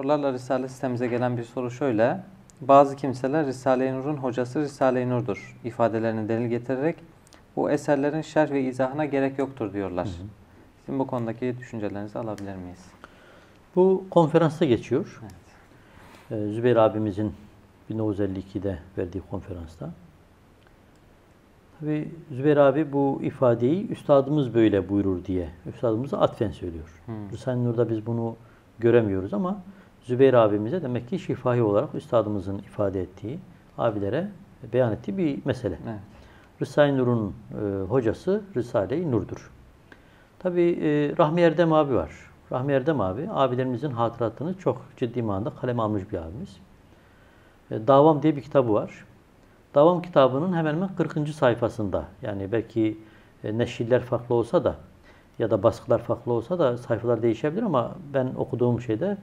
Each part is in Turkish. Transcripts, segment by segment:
sorularla Risale sitemize gelen bir soru şöyle. Bazı kimseler Risale-i Nur'un hocası Risale-i Nur'dur ifadelerini delil getirerek bu eserlerin şerh ve izahına gerek yoktur diyorlar. Hı hı. Sizin bu konudaki düşüncelerinizi alabilir miyiz? Bu konferansta geçiyor. Evet. Ee, Zübeyir abimizin 1952'de verdiği konferansta. Tabi Zübeyir abi bu ifadeyi üstadımız böyle buyurur diye üstadımıza atfen söylüyor. Risale-i Nur'da biz bunu göremiyoruz ama Zübeyir abimize demek ki şifahi olarak üstadımızın ifade ettiği, abilere beyan ettiği bir mesele. Evet. Risale-i Nur'un e, hocası Risale-i Nur'dur. Tabi e, Rahmi Erdem abi var. Rahmi Erdem abi, abilerimizin hatıratını çok ciddi manada kaleme almış bir abimiz. E, Davam diye bir kitabı var. Davam kitabının hemen hemen 40. sayfasında, yani belki e, neşiller farklı olsa da ya da baskılar farklı olsa da sayfalar değişebilir ama ben okuduğum şeyde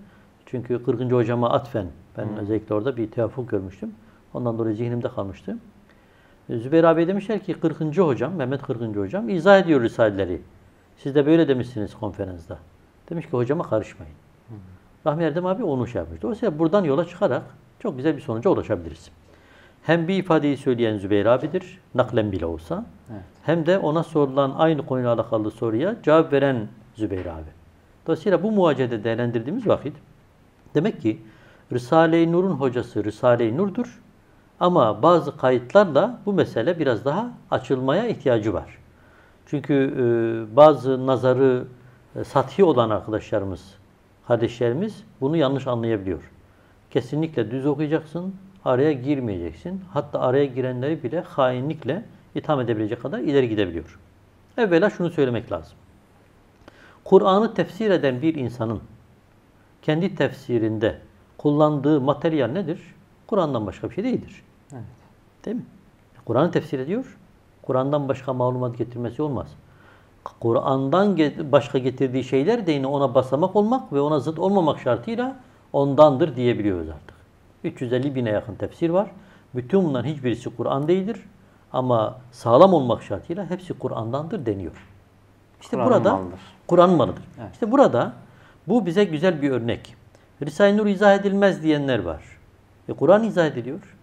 çünkü 40. hocama atfen ben hmm. özellikle orada bir tevafuk görmüştüm. Ondan dolayı zihnimde kalmıştı. E, Zübeyir abi demişler ki 40. hocam, Mehmet 40. hocam izah ediyor Risaleleri. Siz de böyle demişsiniz konferansta. Demiş ki hocama karışmayın. Hmm. Rahmi Erdem abi onu şey yapmış. Dolayısıyla buradan yola çıkarak çok güzel bir sonuca ulaşabiliriz. Hem bir ifadeyi söyleyen Zübeyir abidir, naklen bile olsa. Evet. Hem de ona sorulan aynı konuyla alakalı soruya cevap veren Zübeyir abi. Dolayısıyla bu muacede değerlendirdiğimiz vakit demek ki Risale-i Nur'un hocası Risale-i Nur'dur. Ama bazı kayıtlarla bu mesele biraz daha açılmaya ihtiyacı var. Çünkü e, bazı nazarı e, sathi olan arkadaşlarımız, kardeşlerimiz bunu yanlış anlayabiliyor. Kesinlikle düz okuyacaksın, araya girmeyeceksin. Hatta araya girenleri bile hainlikle itham edebilecek kadar ileri gidebiliyor. Evvela şunu söylemek lazım. Kur'an'ı tefsir eden bir insanın kendi tefsirinde kullandığı materyal nedir? Kur'an'dan başka bir şey değildir. Evet. Değil mi? Kur'an'ı tefsir ediyor. Kur'an'dan başka malumat getirmesi olmaz. Kur'an'dan başka getirdiği şeyler de yine ona basamak olmak ve ona zıt olmamak şartıyla ondandır diyebiliyoruz artık. 350 bine yakın tefsir var. Bütün bunların hiçbirisi Kur'an değildir. Ama sağlam olmak şartıyla hepsi Kur'an'dandır deniyor. İşte Kur'an burada Kur'an malıdır. Evet. İşte burada bu bize güzel bir örnek. Risale-i Nur izah edilmez diyenler var. E Kur'an izah ediliyor.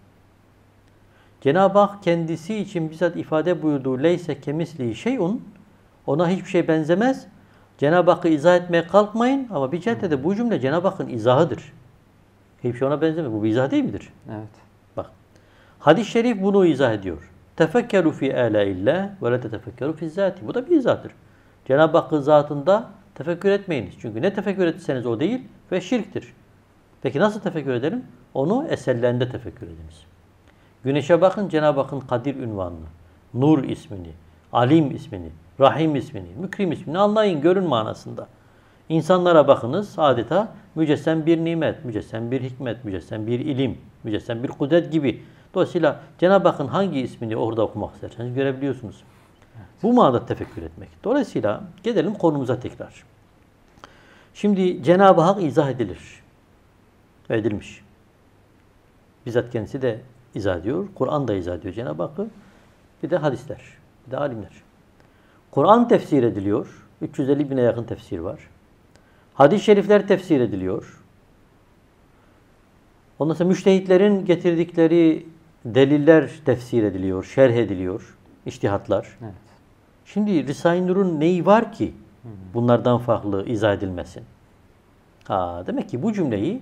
Cenab-ı Hak kendisi için bizzat ifade buyurduğu leyse kemisliği şeyun ona hiçbir şey benzemez. Cenab-ı Hakk'ı izah etmeye kalkmayın ama bir cihette de bu cümle Cenab-ı Hakk'ın izahıdır. Hiçbir şey ona benzemiyor. Bu bir izah değil midir? Evet. Bak. Hadis-i şerif bunu izah ediyor. Tefekkeru fi illah ve la tetefekkeru fi zati. Bu da bir izahdır. Cenab-ı Hakk'ın zatında tefekkür etmeyiniz. Çünkü ne tefekkür etseniz o değil ve şirktir. Peki nasıl tefekkür edelim? Onu eserlerinde tefekkür ediniz. Güneşe bakın Cenab-ı Hakk'ın Kadir ünvanını, Nur ismini, Alim ismini, Rahim ismini, Mükrim ismini anlayın, görün manasında. İnsanlara bakınız adeta mücessem bir nimet, mücessem bir hikmet, mücessem bir ilim, mücessem bir kudret gibi. Dolayısıyla Cenab-ı Hakk'ın hangi ismini orada okumak isterseniz görebiliyorsunuz. Bu manada tefekkür etmek. Dolayısıyla gelelim konumuza tekrar. Şimdi Cenab-ı Hak izah edilir. Edilmiş. Bizzat kendisi de izah ediyor. Kur'an da izah ediyor Cenab-ı Hakk'ı. Bir de hadisler, bir de alimler. Kur'an tefsir ediliyor. 350 bine yakın tefsir var. Hadis-i şerifler tefsir ediliyor. Ondan sonra müştehitlerin getirdikleri deliller tefsir ediliyor, şerh ediliyor, iştihatlar. Evet. Şimdi Risale-i Nur'un neyi var ki bunlardan farklı izah edilmesin? Ha, demek ki bu cümleyi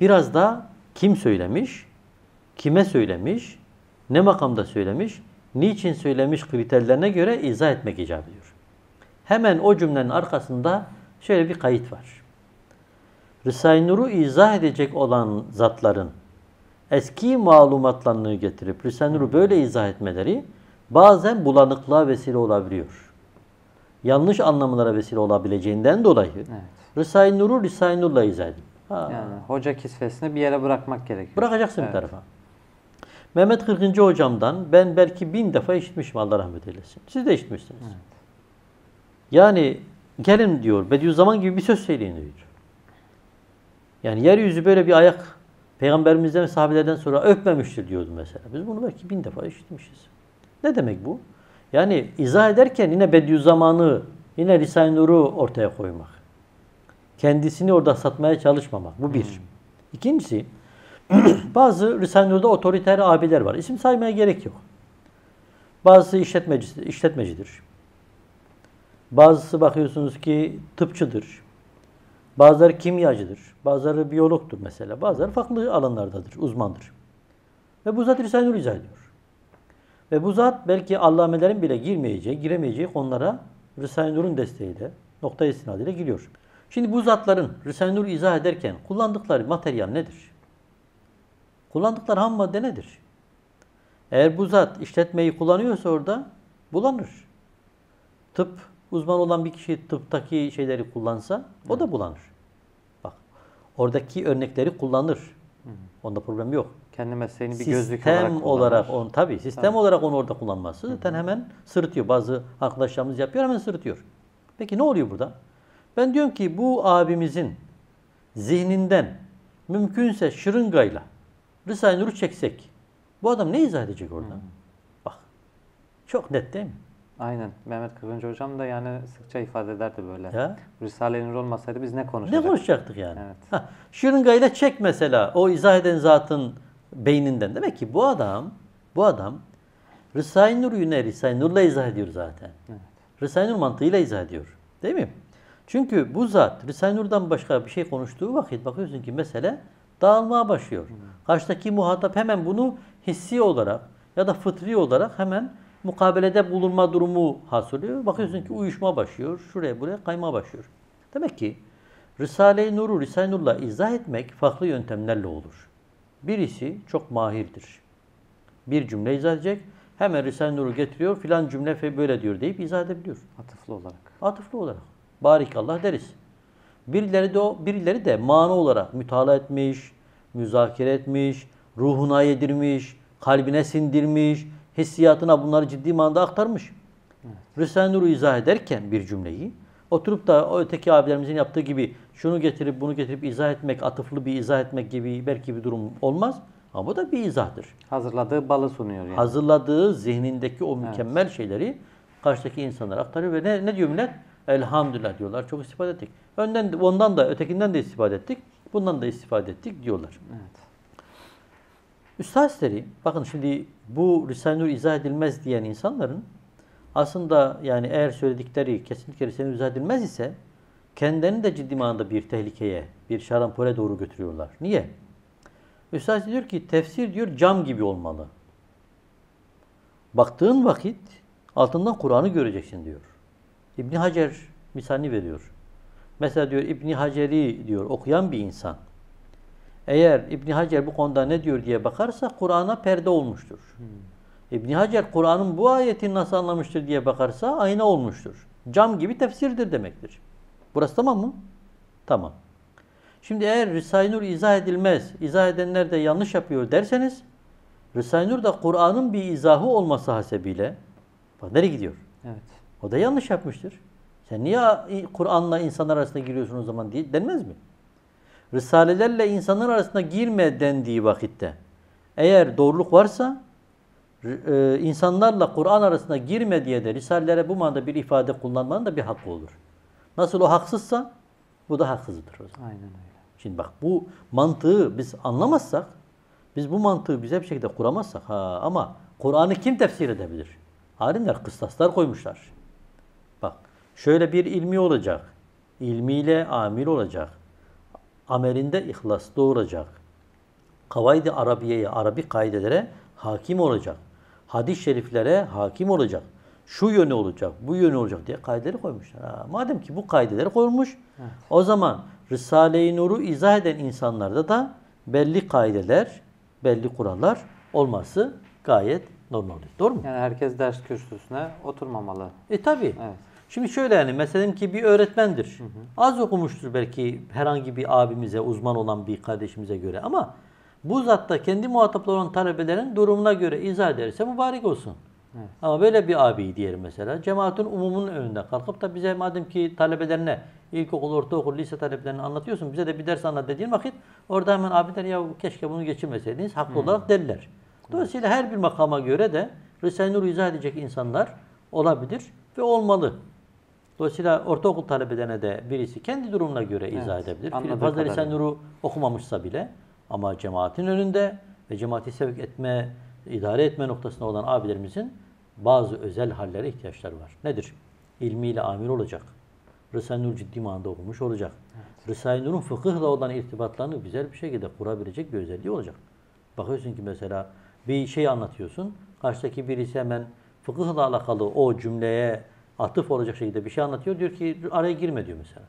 biraz da kim söylemiş, kime söylemiş, ne makamda söylemiş, niçin söylemiş kriterlerine göre izah etmek icap ediyor. Hemen o cümlenin arkasında şöyle bir kayıt var. Risale-i Nur'u izah edecek olan zatların eski malumatlarını getirip Risale-i Nur'u böyle izah etmeleri bazen bulanıklığa vesile olabiliyor. Yanlış anlamlara vesile olabileceğinden dolayı evet. Risale-i Nur'u Risale-i Nur'la izah edin. Ha. Yani hoca kisvesini bir yere bırakmak gerekiyor. Bırakacaksın evet. bir tarafa. Mehmet 40. hocamdan ben belki bin defa işitmişim Allah rahmet eylesin. Siz de işitmişsiniz. Evet. Yani Gelin diyor Bediüzzaman gibi bir söz söyleyin diyor. Yani yeryüzü böyle bir ayak peygamberimizden ve sahabelerden sonra öpmemiştir diyordu mesela. Biz bunu belki bin defa işitmişiz. Ne demek bu? Yani izah ederken yine Bediüzzaman'ı, yine Risale-i Nur'u ortaya koymak. Kendisini orada satmaya çalışmamak. Bu bir. İkincisi bazı Risale-i Nur'da otoriter abiler var. İsim saymaya gerek yok. Bazısı işletmecisi, işletmecidir. Bazısı bakıyorsunuz ki tıpçıdır. Bazıları kimyacıdır. Bazıları biyologtur mesela. Bazıları farklı alanlardadır, uzmandır. Ve bu zat Risale-i Nur izah ediyor. Ve bu zat belki allamelerin bile girmeyeceği, giremeyeceği konulara Risale-i Nur'un desteğiyle, nokta istinadıyla giriyor. Şimdi bu zatların Risale-i Nur'u izah ederken kullandıkları materyal nedir? Kullandıkları ham madde nedir? Eğer bu zat işletmeyi kullanıyorsa orada bulanır. Tıp uzman olan bir kişi tıptaki şeyleri kullansa o da bulanır. Bak oradaki örnekleri kullanır. Onda problem yok. Kendi mesleğini bir gözlük Sistem olarak olarak onu tabii sistem olarak onu orada kullanması zaten hemen sırıtıyor. Bazı arkadaşlarımız yapıyor hemen sırıtıyor. Peki ne oluyor burada? Ben diyorum ki bu abimizin zihninden mümkünse şırıngayla Risale-i Nur'u çeksek bu adam ne izah edecek orada? Bak çok net değil mi? Aynen. Mehmet Kırgıncı hocam da yani sıkça ifade ederdi böyle. Ya. Risale-i Nur olmasaydı biz ne Ne konuşacaktık? konuşacaktık yani? Evet. Ha, şırıngayla çek mesela o izah eden zatın beyninden. Demek ki bu adam bu adam Risale-i Nur'u ne Risale-i Nur'la izah ediyor zaten. Risale-i Nur mantığıyla izah ediyor. Değil mi? Çünkü bu zat Risale-i Nur'dan başka bir şey konuştuğu vakit bakıyorsun ki mesele dağılmaya başlıyor. Karşıdaki muhatap hemen bunu hissi olarak ya da fıtri olarak hemen mukabelede bulunma durumu hasılıyor. Bakıyorsun ki uyuşma başlıyor. Şuraya buraya kayma başlıyor. Demek ki Risale-i Nur'u Risale-i Nur'la izah etmek farklı yöntemlerle olur. Birisi çok mahirdir. Bir cümle izah edecek. Hemen Risale-i Nur'u getiriyor. Filan cümle fe- böyle diyor deyip izah edebiliyor. Atıflı olarak. Atıflı olarak. Barikallah deriz. Birileri de o, birileri de mana olarak mütalaa etmiş, müzakere etmiş, ruhuna yedirmiş, kalbine sindirmiş, hissiyatına bunları ciddi manada aktarmış. Risale-i Nur'u izah ederken bir cümleyi oturup da o öteki abilerimizin yaptığı gibi şunu getirip bunu getirip izah etmek, atıflı bir izah etmek gibi belki bir durum olmaz. Ama bu da bir izahdır. Hazırladığı balı sunuyor yani. Hazırladığı zihnindeki o mükemmel şeyleri karşıdaki insanlara aktarıyor ve ne, ne diyor millet? Elhamdülillah diyorlar. Çok istifade ettik. Önden, de- ondan da ötekinden de istifade ettik. Bundan da istifade ettik diyorlar. Evet. Üstadları bakın şimdi bu Risale-i Nur izah edilmez diyen insanların aslında yani eğer söyledikleri kesinlikle Nur izah edilmez ise kendilerini de ciddi manada bir tehlikeye, bir şarampole doğru götürüyorlar. Niye? Üstad diyor ki tefsir diyor cam gibi olmalı. Baktığın vakit altından Kur'an'ı göreceksin diyor. İbni Hacer misalini veriyor. Mesela diyor İbni Hacer'i diyor okuyan bir insan eğer İbni Hacer bu konuda ne diyor diye bakarsa Kur'an'a perde olmuştur. İbni Hacer Kur'an'ın bu ayetini nasıl anlamıştır diye bakarsa ayna olmuştur. Cam gibi tefsirdir demektir. Burası tamam mı? Tamam. Şimdi eğer Risale-i Nur izah edilmez, izah edenler de yanlış yapıyor derseniz Risale-i Nur da Kur'an'ın bir izahı olması hasebiyle bak nereye gidiyor? Evet. O da yanlış yapmıştır. Sen niye Kur'an'la insanlar arasında giriyorsun o zaman diye denmez mi? Risalelerle insanlar arasında girme dendiği vakitte eğer doğruluk varsa e, insanlarla Kur'an arasında girme diye de Risalelere bu manada bir ifade kullanmanın da bir hakkı olur. Nasıl o haksızsa bu da haksızdır o zaman. Aynen öyle. Şimdi bak bu mantığı biz anlamazsak, biz bu mantığı bize bir şekilde kuramazsak ha ama Kur'an'ı kim tefsir edebilir? Alimler kıstaslar koymuşlar. Bak şöyle bir ilmi olacak. İlmiyle amil olacak. Amelinde ihlaslı olacak. Kavaydı Arabiye'ye, Arabi kaidelere hakim olacak. Hadis-i şeriflere hakim olacak. Şu yönü olacak, bu yönü olacak diye kaideleri koymuşlar. Ha, madem ki bu kaideleri koymuş, o zaman Risale-i Nur'u izah eden insanlarda da belli kaideler, belli kurallar olması gayet normaldir. Doğru mu? Yani herkes ders kürsüsüne oturmamalı. E tabi. Evet. Şimdi şöyle yani mesela ki bir öğretmendir. Az okumuştur belki herhangi bir abimize, uzman olan bir kardeşimize göre ama bu zatta kendi muhatapları olan talebelerin durumuna göre izah ederse mübarek olsun. Ama böyle bir abi diyelim mesela cemaatin umumunun önünde kalkıp da bize madem ki talebelerine ilkokul, ortaokul, lise talebelerine anlatıyorsun bize de bir ders anlat dediğin vakit orada hemen abi der ya keşke bunu geçirmeseydiniz haklı olarak derler. Dolayısıyla her bir makama göre de Risale-i Nur'u izah edecek insanlar olabilir ve olmalı. Dolayısıyla ortaokul talebelerine de birisi kendi durumuna göre izah Evet, edebilir. Fazla Risale kadarıyla. Nur'u okumamışsa bile ama cemaatin önünde ve cemaati sevk etme, idare etme noktasında olan abilerimizin bazı özel hallere ihtiyaçları var. Nedir? İlmiyle amir olacak. Risale-i Nur ciddi manada okumuş olacak. Risale-i Nur'un fıkıhla olan irtibatlarını güzel bir şekilde kurabilecek bir özelliği olacak. Bakıyorsun ki mesela bir şey anlatıyorsun. Karşıdaki birisi hemen fıkıhla alakalı o cümleye atıf olacak şekilde bir şey anlatıyor. Diyor ki araya girme diyor mesela.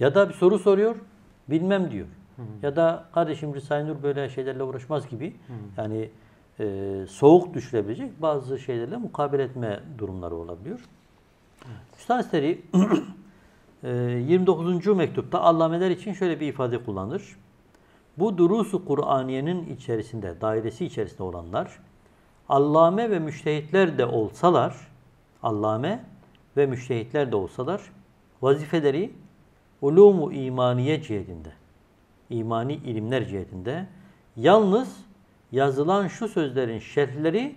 Ya da bir soru soruyor, bilmem diyor. Ya da kardeşim Risale-i Nur böyle şeylerle uğraşmaz gibi. Yani e, soğuk düşürebilecek bazı şeylerle mukabele etme durumları olabiliyor. Üstad Eseri e, 29. mektupta allameler için şöyle bir ifade kullanır. Bu durusu Kur'aniyenin içerisinde, dairesi içerisinde olanlar, allame ve müştehitler de olsalar, allame ve müştehitler de olsalar, vazifeleri ulumu imaniye cihetinde, imani ilimler cihetinde, yalnız yazılan şu sözlerin şerhleri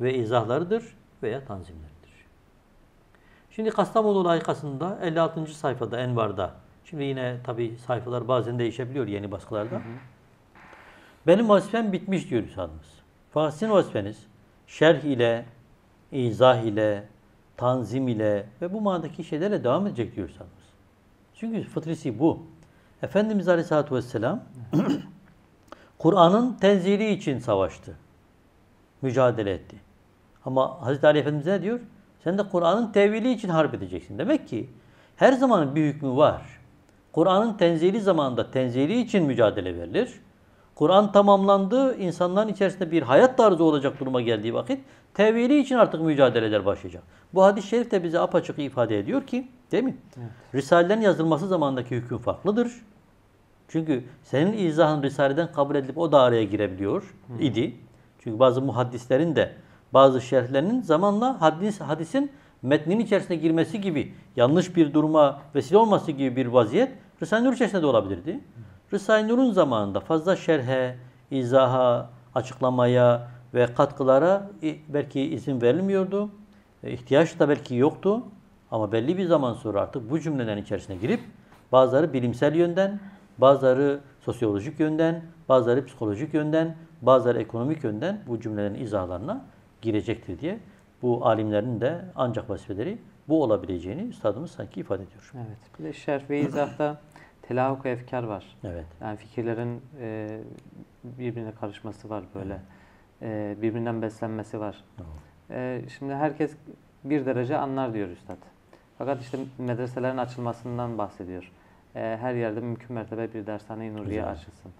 ve izahlarıdır veya tanzimleridir. Şimdi Kastamonu layıkasında 56. sayfada Envar'da. Şimdi yine tabi sayfalar bazen değişebiliyor yeni baskılarda. Benim vazifem bitmiş diyor Üstadımız. Fakat sizin vazifeniz şerh ile, izah ile, tanzim ile ve bu manadaki şeylerle devam edecek diyor Üstadımız. Çünkü fıtrisi bu. Efendimiz Aleyhisselatü Vesselam Kur'an'ın tenzili için savaştı. Mücadele etti. Ama Hazreti Ali Efendimiz ne diyor? Sen de Kur'an'ın tevili için harp edeceksin. Demek ki her zaman bir hükmü var. Kur'an'ın tenzili zamanında tenzili için mücadele verilir. Kur'an tamamlandı, insanların içerisinde bir hayat tarzı olacak duruma geldiği vakit tevili için artık mücadeleler başlayacak. Bu hadis-i şerif de bize apaçık ifade ediyor ki, değil mi? Risalelerin yazılması zamanındaki hüküm farklıdır. Çünkü senin izahın Risale'den kabul edilip o da araya girebiliyor idi. Çünkü bazı muhaddislerin de bazı şerhlerinin zamanla hadis, hadisin metnin içerisine girmesi gibi yanlış bir duruma vesile olması gibi bir vaziyet Risale-i Nur içerisinde de olabilirdi. Risale-i Nur'un zamanında fazla şerhe, izaha, açıklamaya ve katkılara belki izin verilmiyordu. E, ihtiyaç da belki yoktu. Ama belli bir zaman sonra artık bu cümlelerin içerisine girip bazıları bilimsel yönden, bazıları sosyolojik yönden, bazıları psikolojik yönden, bazıları ekonomik yönden bu cümlelerin izahlarına girecektir diye bu alimlerin de ancak vazifeleri bu olabileceğini üstadımız sanki ifade ediyor. Evet. Bir de şerh ve izahta telahuk efkar var. Evet. Yani fikirlerin e, birbirine karışması var böyle. E, birbirinden beslenmesi var. E, şimdi herkes bir derece anlar diyor üstad. Fakat işte medreselerin açılmasından bahsediyor. E, her yerde mümkün mertebe bir dershane-i nuriye Güzel. açılsın.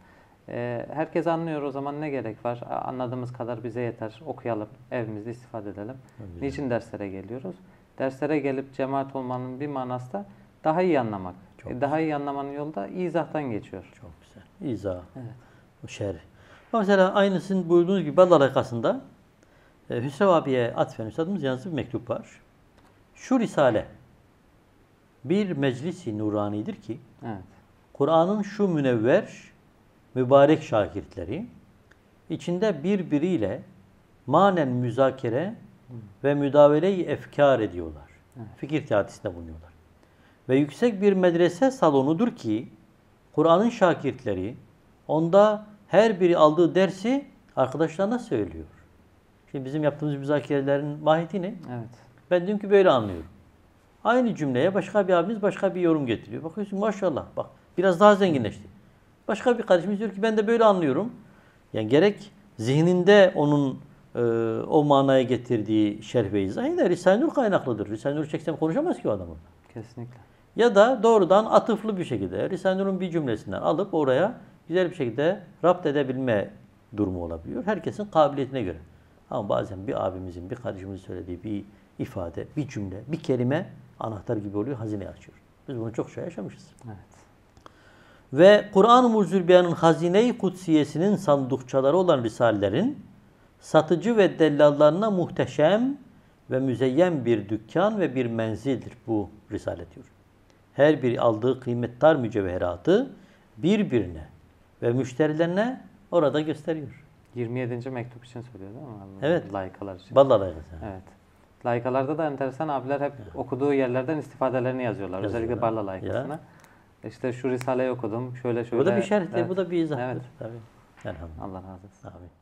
E, herkes anlıyor o zaman ne gerek var? Anladığımız kadar bize yeter. Okuyalım, evimizde istifade edelim. Güzel. Niçin derslere geliyoruz? Derslere gelip cemaat olmanın bir manası da daha iyi anlamak. Çok E, daha iyi anlamanın yolu da izahtan geçiyor. Çok güzel. İzah, Evet. şerh. Mesela aynısını buyurduğunuz gibi Bal alakasında e, Hüsrev abiye atfen üstadımız yazdığı bir mektup var. Şu risale bir meclisi nuranidir ki Evet. Kur'an'ın şu münevver, mübarek şakirtleri içinde birbiriyle manen müzakere ve müdavele-i efkar ediyorlar. Fikir teatisinde bulunuyorlar. Ve yüksek bir medrese salonudur ki Kur'an'ın şakirtleri onda her biri aldığı dersi arkadaşlarına söylüyor. Şimdi bizim yaptığımız müzakerelerin mahiyeti ne? Evet. Ben ki böyle anlıyorum. Aynı cümleye başka bir abimiz başka bir yorum getiriyor. Bakıyorsun maşallah bak biraz daha zenginleşti. Başka bir kardeşimiz diyor ki ben de böyle anlıyorum. Yani gerek zihninde onun e, o manaya getirdiği şerh ve izah yine Risale-i Nur kaynaklıdır. Risale-i Nur çeksem konuşamaz ki o adam. Kesinlikle. Ya da doğrudan atıflı bir şekilde Risale-i Nur'un bir cümlesinden alıp oraya güzel bir şekilde rapt edebilme durumu olabiliyor. Herkesin kabiliyetine göre. Ama bazen bir abimizin, bir kardeşimizin söylediği bir ifade, bir cümle, bir kelime anahtar gibi oluyor, hazineyi açıyor. Biz bunu çok şey yaşamışız. Evet. Ve Kur'an-ı Mucizülbeyan'ın hazine-i kutsiyesinin sandukçaları olan risalelerin satıcı ve dellallarına muhteşem ve müzeyyen bir dükkan ve bir menzildir bu risale diyor. Her biri aldığı kıymetdar mücevheratı birbirine ve müşterilerine orada gösteriyor. 27. mektup için söylüyor değil mi? Evet. Layıkalar için. Vallahi öyle. Evet. Layıkalarda da enteresan abiler hep okuduğu yerlerden istifadelerini yazıyorlar. Özellikle Yazıyorlar. Barla layıkasına. İşte şu Risale'yi okudum. Şöyle şöyle. Bu da bir şerhtir, Evet. bu da bir izahtır. Evet. Tabii. Elhamdülillah. Allah razı olsun. Amin.